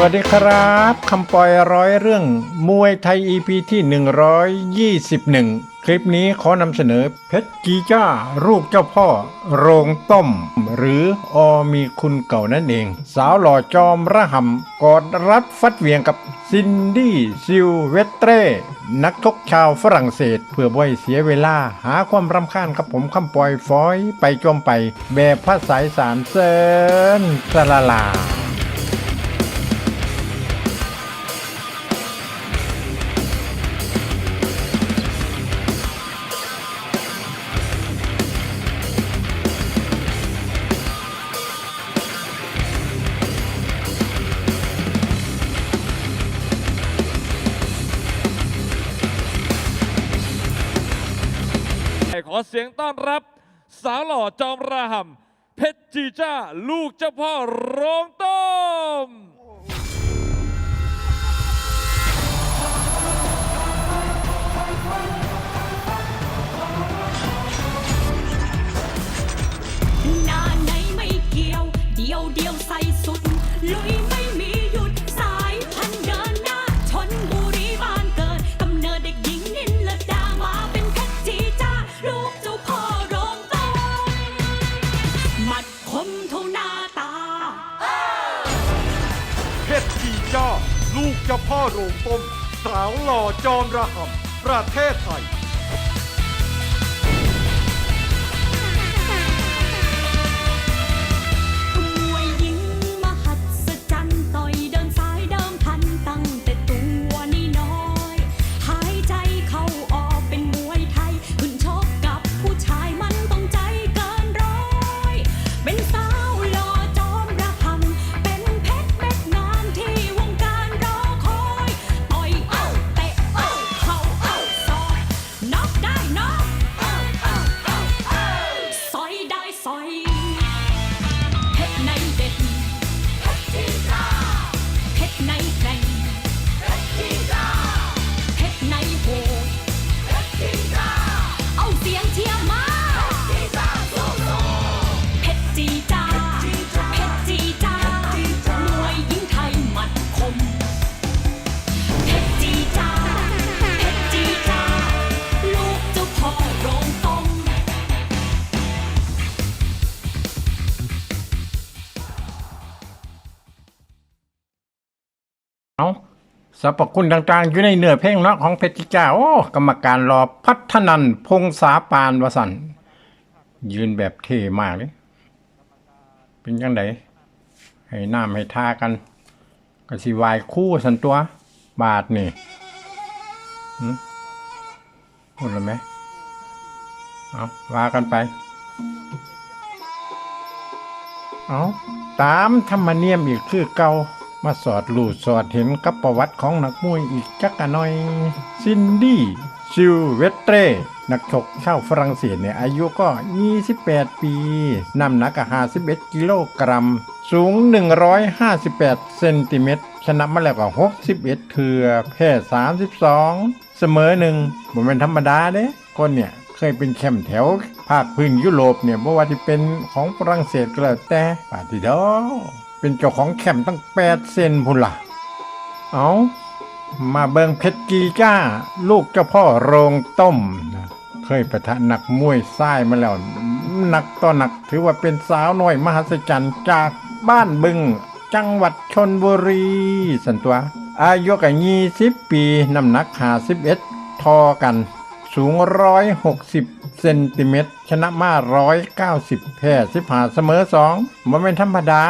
วัสดีครับคำปอยร้อยเรื่องมวยไทย EP ที่ 121 คลิปนี้ขอนำเสนอเพชรจีจ้าลูกเจ้าพ่อ โรงต้ม หรืออมีคุณเก่านั่นเอง สาวหล่อจอมระหำกอดรัดฟัดเวียงกับซินดี้ซิลเวตเตรนักชกชาวฝรั่งเศส เพื่อบ่อยเสียเวลา หาความรำคาญกับผมคำปอยฟอย ไปจมไป แบบภาษาอีสารเซนสลาลา อเสียงต้อนรับ สาวหล่อจอมราหำเพชรจีจ้า ลูกเจ้าพ่อโรงต้ จ้า ลูกเจ้าพ่อโรงต้ม สาวหล่อจอมระหำประเทศไทย เอาสรรพคุณต่างๆ อยู่ในเนื้อเพลงเนาะของเพชรจิจ้าโอ้กรรมการรอพัฒนันพงษาปานวสันยืนแบบเท่มากเลยเป็นยังไงให้น้ำให้ทากันกสิวายคู่สันตัว บาทนี่หึพูดแล้วไหมเอาว่ากันไป เอาตามธรรมเนียมอีกคือเก่า มาสอดลูดสอดเห็นกับประวัติของนักมวยอีกจักกะหน่อย ซินดี้ซิลเวตเตรนักชกชาวฝรั่งเศสเนี่ยอายุก็ 28 ปี น้ำหนักก็51กิโลกรัม สูง 158 เซนติเมตร ชนะมาแล้วก็ 61 เถือแพ้ 32 เสมอหนึ่งบ่เป็นธรรมดาเด้คนเนี่ยเคยเป็นแคมป์แถว ภาคพื้นยุโรปเนี่ยบ่ว่าจะเป็นของฝรั่งเศสก็แล้วแต่ปาติดอ เป็นเจ้าของแคมป์ตั้ง8เซนพุ่นล่ะ เอามาเบิงเพชรกีจ้า ลูกเจ้าพ่อโรงต้ม เคยประทะหนักมวยไส้มาแล้วหนักต่อหนักถือว่าเป็นสาวน้อยมหัศจรรย์จากบ้านบึง จังหวัดชนบุรี สันตัว อายุกับยี่สิบปีน้ำหนักหาสิบเอ็ดทอกัน สูงร้อยหกสิบเซนติเมตรชนะมาร้อยเก้าสิบแพ้สิบหาเสมอสองมันเป็นธรรมดา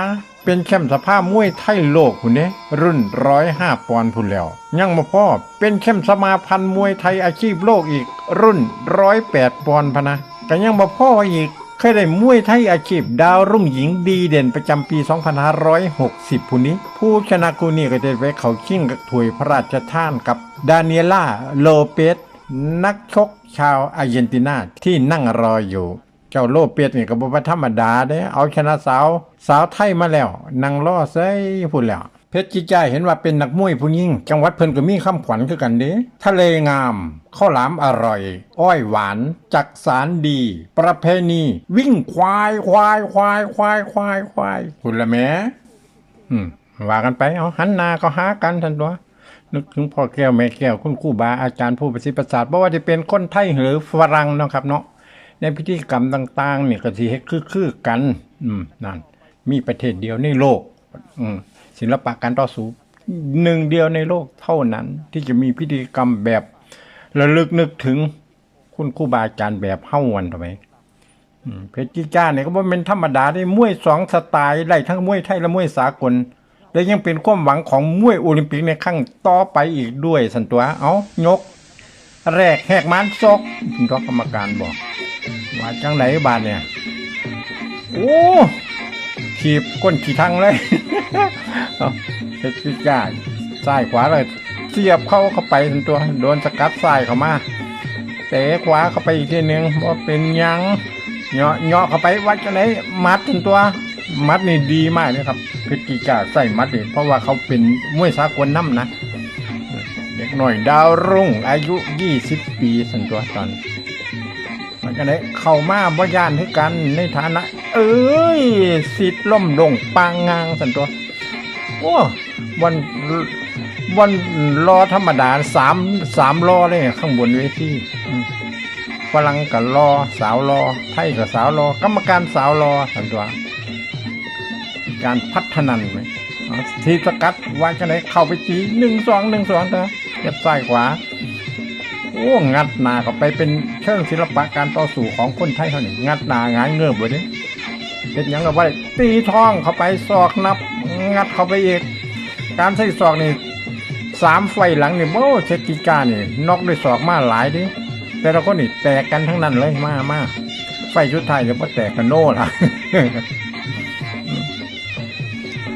เป็นแชมป์สภาพมวยไทยโลกคุณเนี่ยรุ่นร้อยห้าปอนด์พุ่นแล้ว ยังมาพ่อเป็นแชมป์สมาพันธ์มวยไทยอาชีพโลกอีก รุ่นร้อยแปดปอนด์พะนะก็ยังมาพ่ออีกเคยได้มวยไทยอาชีพดาวรุ่งหญิงดีเด่นประจำปี 2560ผู้นี้ ผู้ชนะกูนี่ก็จะไปเขาชิ่งกับถวยพระราชทานกับดาเนียล่าโลเปสนักชกชาวอาร์เจนตินาที่นั่งรออยู่ เจ้าโลเปียดนี่ก็บ่ธรรมดาเด้เอาชนะสาว สาวไทยมาแล้วนั่งรอเซยพูดแล้ว เพชรจิจ้าเห็นว่าเป็นนักมวยผู้ยิ่ง จังหวัดเพิ่นก็มีคำขวัญคือกันเด้ทะเลงามข้าวหลามอร่อย อ้อยหวาน จักสารดี ประเพณี วิ่งควายควายควายควายควายควายคุณละแม่อืมว่ากันไปเอาหันนาก็หากันทันตัวนึกถึงพ่อแก้วแม่แก้วคุณครูบาอาจารย์ผู้ประสิทธิ์ประสาทบ่ว่าจะเป็นคนไทยหรือฝรั่งนะครับเนาะในพิธีกรรมต่าง ๆ เนี่ยก็สิเฮ็ดคือๆกัน อืมนั่น มีประเทศเดียวในโลกศิลปะการต่อสู้หนึ่งเดียวในโลกเท่านั้นที่จะมีพิธีกรรมแบบระลึกนึกถึงคุณครูบาอาจารย์แบบเฮ้าวันทำไมเพชรจีจ้าเนี่ยก็บ่เป็นธรรมดาได้มวยสองสไตล์ได้ทั้งมวยไทยและมวยสากล และยังเป็นความหวังของมวยโอลิมปิกในครั้งต่อไปอีกด้วยสันตัวเอายก แรกแหกมานซกคุณกรรมการบอกว่าจังไหนบาดเนี่ย โอ้ ขีบก้นขี่ทังเลยเอาเพชรจีจ้าซ้ายขวาเลยเสียบเข้าเข้าไปสันตัว โดนสกัดซ้ายเข้ามาเตะขวาเข้าไปอีกทีหนึ่งว่าเป็นยังเหาะเหาะเข้าไปวัดกันไหนมัดถึงตัว มัดนี่ดีมากเลยครับพฤติกาใส่มัดนี่เพราะว่าเขาเป็นมวยสากลน้ำนะ เด็กหน่อยดาวรุ่งอายุ 20 ปีสันตัวตอน วัดกันไหนเข้ามาบ่ยานให้กันในฐานะ เอ้ยสิทธิ์ล่มลงปางงางสันตัวโอ้วันวันรอธรรมดาสามสามรอเลยข้างบนเวทีฝรั่งกับรอสาวรอไทยกับสาวรอกรรมการสาวรอสันตัวการพัฒนันไหมทีสกัดว่าจะไหนเข้าไปตีหนึ่งสองหนึ่งสองเถอะเก็บซ้ายขวา โอ้งัดนาเขาไปเป็นเชิงศิลปะการต่อสู้ของคนไทยเขานี่ยงัดนางายเงือบเลยนี่เป็นยังกับว่าตีท้องเข้าไปศอกนับ งัดเข้าไปอีกการใส่ศอกนี่สามไฟหลังนี่โอ้เชกิกานี่นอกด้วยศอกมาหลายดิแต่ละคนนี่แตกกันทั้งนั้นเลยมามาไฟชุดไทยเดี๋ยวพอแตกกันโน่ละ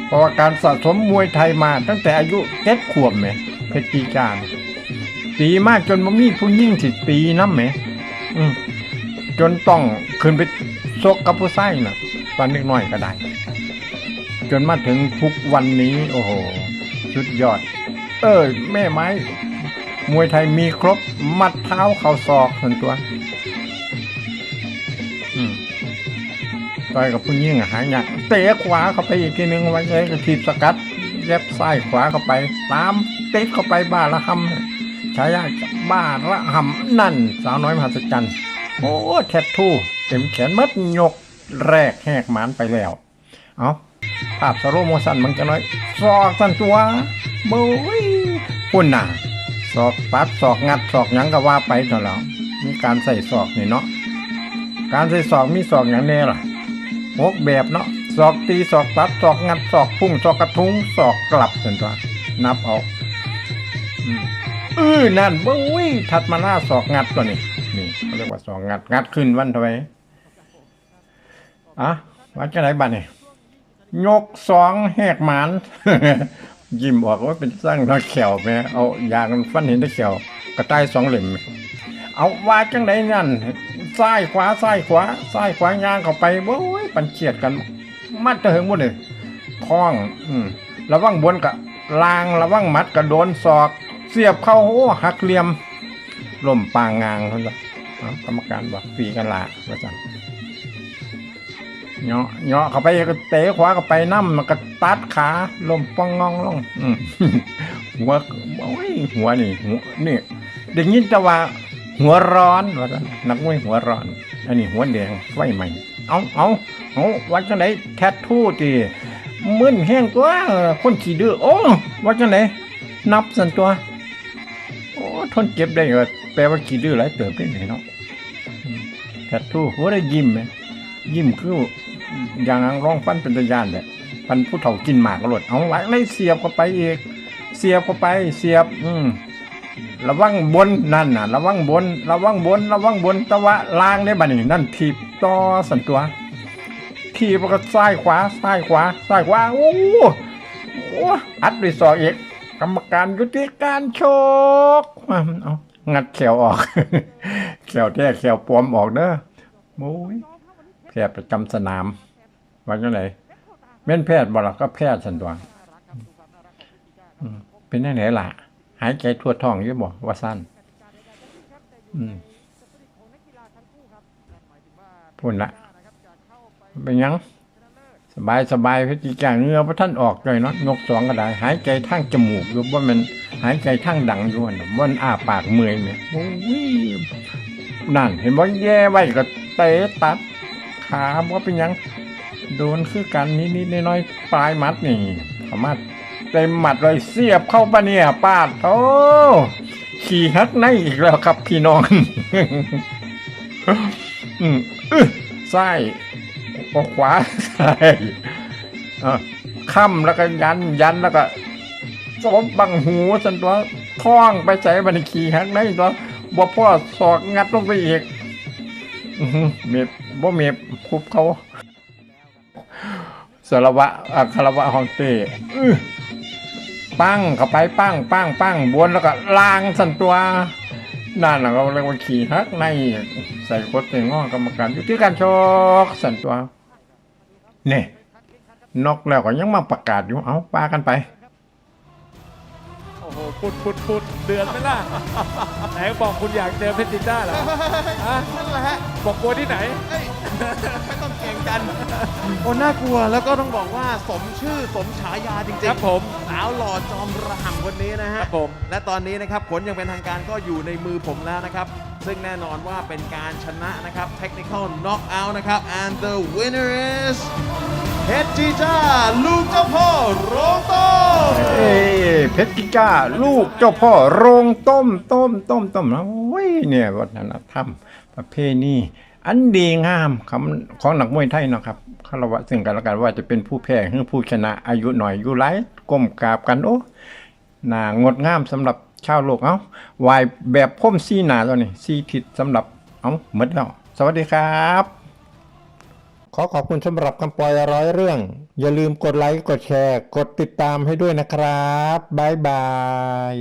เพราะว่าการสะสมมวยไทยมาตั้งแต่อายุเจ็ดขวบไหมเพชรจีการ ตีมากจนบ่มีผู้ยิ่งสิตีน้ำไหมอืมจนต้องขึ้นไปซกกับผู้ไส้น่ะตอนนิดหน่อยก็ได้ จนมาถึงทุกวันนี้ โอ้โหสุดยอด เออ แม่ไม้ มวยไทยมีครบ มัดเท้าเข่าศอกส่วนตัวต่อยกับผู้ยิ่งหายหนักเตะขวาเข้าไปอีกทีนึงไว้เลยกระทีบสกัดเย็บซ้ายขวาเข้าไป ตามเตะเข้าไปบ้าละหำ ฉายาบ้าละหำนั่น สาวน้อยมหัศจรรย์โอ้แทททูเต็มแขนมัดยกแรกแหกหมานไปแล้ว เอาภาพสโลโมชันมันจะน้อยศอกสันตัวโบ้ยพุ่นน่ะศอกปัดศอกงัดศอกยังก็ว่าไปเถอะแล้วมีการใส่ศอกนี่เนาะการใส่ศอกมีศอกอย่างแน่ล่ะหกแบบเนาะศอกตีศอกตัดศอกงัดศอกพุ่งศอกกระทุ้งศอกกลับสันตัวนับเอาอืม เออนั่นโบ้ยถัดมาหน้าศอกงัดตัวนี้นี่เขาเรียกว่าศอกงัดงัดขึ้นวันท่าไหร่อะวันจะไหนบ้านนี่ยกสองแหกหมานยิ้มออกว่าเป็นสร้างนักแขวไหมเอายางฟันเห็นได้แขวกระต่ายสองเหล่มไหมเอาว่าจังไดนั่นซ้ายขวาซ้ายขวาซ้ายขวายางเข้าไปโอ้ยปันเฉียดกันมัดจะถึงหมดเลยคล้อง อืมระวังบนกับลางระวังมัดกับโดนศอก เสียบเข้าโอ้หักเหลี่ยมล่มปางงางคนละเอากรรมการบอกฟีกันละว่าจังเหาะเหาะเข้าไปก็เตะขวาเข้าไปน้ำมันก็ตัดขาล่มปองงองลงอืมหัวโอ้ยหัวนี่หัวนี่เด็กยินจะว่าหัวร้อนว่าซั่นนักมวยหัวร้อน อันนี้หัวแดงไฟใหม่เอาเอาเอาวัดจังไหนแทททูตีมึนแห้งตัวคนขี้ดื้อโอ้วัดจังไหนนับสันตัว ทนเจ็บได้ก็แปลว่าขี้ดื้อหลายเติบได้ไหนเนาะแทททูหัวได้ยิ้มไหมยิ้มคืออย่างร้องฟันเป็นตะยานแหละพันผู้เฒ่ากินหมากกระโดเอาไว้เลยเสียบเข้าไปอีก เสียบเข้าไปเสียบ อืมระวังบนนั่นน่ะ ระวังบน ระวังบน ระวังบนตะวะล่างได้บัดนี้นั่นทีบต่อสันตัวทีบแล้วก็ซ้ายขวาซ้ายขวาซ้ายขวาโอ้โหอัดด้วยศอกอีก กรรมการยุติการโชกเอางัดแขวออกแขวแท้แขวปลอมออกเด้อโอ้ยแพทย์ประจำสนามว่าจังไดแม่นแพทย์บ่ล่ะก็แพทย์สันตัวเป็นจังไดล่ะ หายใจทั่วท้องอยู่บ่ว่าสั้นพูดละเป็นยัง สบายสบายพชรจีจ้าเงือพระท่านออกเลยเนาะนกสองก็ได้ หายใจทางจมูกอยู่ว่ามันหายใจทางดังอยู่นะมันอ้าปากเมื่อยเนี่ยโอ้ยนั่น เห็นว่าแย่ไว้ก็เตะตัดขาว่าเป็นยังโดนคือกันนิดๆน้อยๆปลายมัดนี่สามารถเต็มหมัดเลยเสียบเข้าปะเนี่ยปาดโอ้ขี่ฮักในอีกแล้วครับพี่น้องอืมอื้อไส้ขวา ค่ำแล้วก็ยันยันแล้วก็สบบังหูสันตัวท้องไปใส่บันขี่ฮักในตัวบ่พ่อศอกงัดลงไปอีกเมียบบ่เมียบคุบเขาสารวะอัคารวะฮองเต้ปั้งเข้าไปปั้งปั้งปั้งบวนแล้วก็ล้างสันตัวนั่นแหละเราเรียกว่าขี่ฮักในใส่โคตรเต็งง้อกรรมการอยู่ที่การชกสันตัว เนี่ยนกแล้วก็ยังมาประกาศอยู่ เอาปากันไป โอ้โหปุดปุดปุดเดือดไหมล่ะ ไหนบอกคุณอยากเจอเพชรจินด้าเหรอฮะนั่นแหละฮะบอกกลัวที่ไหนเอ้ยไม่ต้องเก่งกันโอ้น่ากลัวแล้วก็ต้องบอกว่าสมชื่อสมฉายาจริงๆครับผมสาวหล่อจอมระห่ำคนนี้นะคฮะรับผมและตอนนี้นะครับผลยังเป็นทางการก็อยู่ในมือผมแล้วนะครับ ซึ่งแน่นอนว่าเป็นการชนะนะครับ technical knockout นะครับ and the winner is เพชรจีจ้าลูกเจ้าพ่อโรงโต้เอ้เพชรกิก้าลูกเจ้าพ่อโรงต้มต้มต้มต้มนะโอ้ยเนี่ยวัฒนธรรมประเพณี อันดีงามคำของหนักมวยไทยเนาะครับคารวะซึ่งกันและกันว่าจะเป็นผู้แพ้หรือผู้ชนะอายุหน่อยอายุไรก้มกราบกันโอ้หนางดงามสำหรับชาวโลกเอ้าวายแบบพ่มซีหนาตัวนี้ซีทิศสำหรับเอ้าหมดแล้วสวัสดีครับ ขอขอบคุณสำหรับคำปล่อยร้อยเรื่อง อย่าลืมกดไลค์กดแชร์ กดติดตามให้ด้วยนะครับ บ๊ายบาย